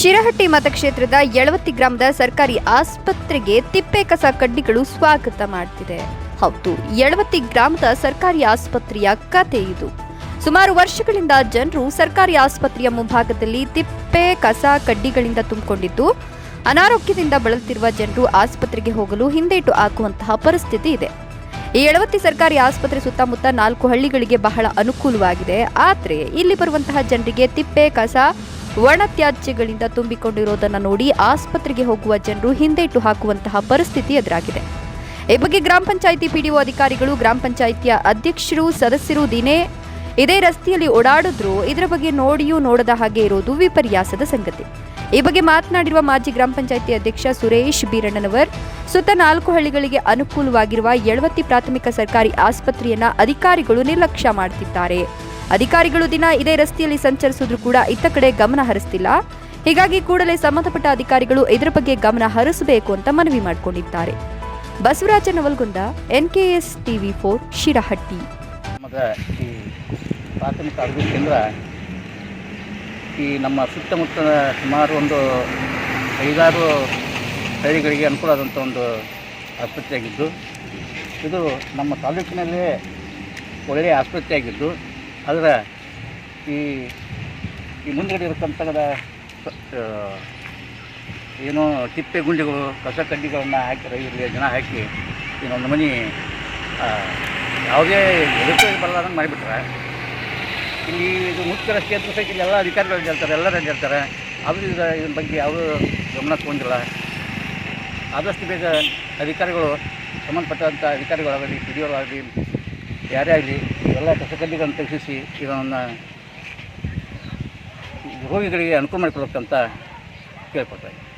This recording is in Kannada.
ಶಿರಹಟ್ಟಿ ಮತಕ್ಷೇತ್ರದ ಯಳವತ್ತಿ ಗ್ರಾಮದ ಸರ್ಕಾರಿ ಆಸ್ಪತ್ರೆಗೆ ತಿಪ್ಪೆ ಕಸ ಕಡ್ಡಿಗಳು ಸ್ವಾಗತ ಮಾಡ್ತಿದೆ. ಹೌದು ಯಳವತ್ತಿ ಗ್ರಾಮದ ಸರ್ಕಾರಿ ಆಸ್ಪತ್ರೆಯ ಕತೆ ಇದು. ಸುಮಾರು ವರ್ಷಗಳಿಂದ ಜನರು ಸರ್ಕಾರಿ ಆಸ್ಪತ್ರೆಯ ಮುಂಭಾಗದಲ್ಲಿ ತಿಪ್ಪೆ ಕಸ ಕಡ್ಡಿಗಳಿಂದ ತುಂಬಿಕೊಂಡಿದ್ದು, ಅನಾರೋಗ್ಯದಿಂದ ಬಳಲುತ್ತಿರುವ ಜನರು ಆಸ್ಪತ್ರೆಗೆ ಹೋಗಲು ಹಿಂದೇಟು ಹಾಕುವಂತಹ ಪರಿಸ್ಥಿತಿ ಇದೆ. ಈ ಯಳವತ್ತಿ ಸರ್ಕಾರಿ ಆಸ್ಪತ್ರೆ ಸುತ್ತಮುತ್ತ ನಾಲ್ಕು ಹಳ್ಳಿಗಳಿಗೆ ಬಹಳ ಅನುಕೂಲವಾಗಿದೆ. ಆದರೆ, ಇಲ್ಲಿ ಬರುವಂತಹ ಜನರಿಗೆ ತಿಪ್ಪೆ ಕಸ ಒಣ ತ್ಯಾಜ್ಯಗಳಿಂದ ನೋಡಿ ಆಸ್ಪತ್ರೆಗೆ ಹೋಗುವ ಜನರು ಹಿಂದೇಟು ಹಾಕುವಂತಹ ಪರಿಸ್ಥಿತಿ ಎದುರಾಗಿದೆ. ಈ ಬಗ್ಗೆ ಗ್ರಾಮ ಪಂಚಾಯಿತಿ ಪಿಡಿಒ ಅಧಿಕಾರಿಗಳು, ಗ್ರಾಮ ಪಂಚಾಯಿತಿಯ ಅಧ್ಯಕ್ಷರು, ಸದಸ್ಯರು ದಿನೇ ಇದೇ ರಸ್ತೆಯಲ್ಲಿ ಓಡಾಡಿದ್ರು. ಇದರ ಬಗ್ಗೆ ನೋಡಿಯೂ ನೋಡದ ಹಾಗೆ ಇರೋದು ವಿಪರ್ಯಾಸದ ಸಂಗತಿ. ಈ ಬಗ್ಗೆ ಮಾತನಾಡಿರುವ ಮಾಜಿ ಗ್ರಾಮ ಪಂಚಾಯಿತಿ ಅಧ್ಯಕ್ಷ ಸುರೇಶ್ ಬೀರಣ್ಣನವರ್, ಸುತ್ತ ನಾಲ್ಕು ಹಳ್ಳಿಗಳಿಗೆ ಅನುಕೂಲವಾಗಿರುವ ಎಳವತ್ತಿ ಪ್ರಾಥಮಿಕ ಸರ್ಕಾರಿ ಆಸ್ಪತ್ರೆಯನ್ನ ಅಧಿಕಾರಿಗಳು ನಿರ್ಲಕ್ಷ್ಯ ಮಾಡ್ತಿದ್ದಾರೆ. ಅಧಿಕಾರಿಗಳು ದಿನ ಇದೇ ರಸ್ತೆಯಲ್ಲಿ ಸಂಚರಿಸಿದ್ರು ಕೂಡ ಇತ್ತ ಕಡೆ ಗಮನ ಹರಿಸ್ತಿಲ್ಲ. ಹೀಗಾಗಿ ಕೂಡಲೇ ಸಂಬಂಧಪಟ್ಟ ಅಧಿಕಾರಿಗಳು ಇದರ ಬಗ್ಗೆ ಗಮನ ಹರಿಸಬೇಕು ಅಂತ ಮನವಿ ಮಾಡಿಕೊಂಡಿದ್ದಾರೆ. Basavaraj Navalgund NKS TV four Shirahatti. ಪ್ರಾಥಮಿಕ ಆರೋಗ್ಯ ಕೇಂದ್ರ ಈ ನಮ್ಮ ಸುತ್ತಮುತ್ತ ಸುಮಾರು ಒಂದು ಐದಾರು ಹಳ್ಳಿಗಳಿಗೆ ಅನುಕೂಲ ಆದಂಥ ಒಂದು ಆಸ್ಪತ್ರೆಯಾಗಿದ್ದು, ಇದು ನಮ್ಮ ತಾಲೂಕಿನಲ್ಲೇ ಒಳ್ಳೆಯ ಆಸ್ಪತ್ರೆಯಾಗಿದ್ದು ಅದರ ಈ ಈ ಮುಂದ್ಗಡೆ ಇರತಕ್ಕಂಥ ಏನು ತಿಪ್ಪೆ ಗುಂಡಿಗಳು, ಕಸ ಕಡ್ಡಿಗಳನ್ನು ಹಾಕಿ ರೈತರಿಗೆ ಜನ ಹಾಕಿ, ಇನ್ನೊಂದು ಮನೆ ಯಾವುದೇ ಎದುರು ಬರಲಾರ್ದಂಗೆ ಮಾಡಿಬಿಟ್ರೆ, ಇಲ್ಲಿ ಇದು ಮುಖ್ಯ ರಸ್ತೆ ಅಂತ ಸಹ ಇಲ್ಲಿ ಎಲ್ಲ ಅಧಿಕಾರಿಗಳು ಹೇಳ್ತಾರೆ, ಎಲ್ಲರೂ ಹೇಳ್ತಾರೆ. ಆದರೂ ಇದು ಇದ್ರ ಬಗ್ಗೆ ಯಾವುದೂ ಗಮನ ತೊಗೊಂಡಿಲ್ಲ. ಆದಷ್ಟು ಬೇಗ ಅಧಿಕಾರಿಗಳು ಸಂಬಂಧಪಟ್ಟಂಥ ಅಧಿಕಾರಿಗಳಾಗಲಿ ಪಿ ಡಿ ಆಗಲಿ ಯಾರೇ ಆಗಲಿ ಎಲ್ಲ ಕಸಕಡ್ಡಿಗಳನ್ನು ತೆಗೆಸಿ ಇದನ್ನು ರೋಗಿಗಳಿಗೆ ಅನುಕೂಲ ಮಾಡಿಕೊಡ್ಬೇಕಂತ ಕೇಳ್ಕೊಳ್ತಾ ಇದ್ದೀನಿ.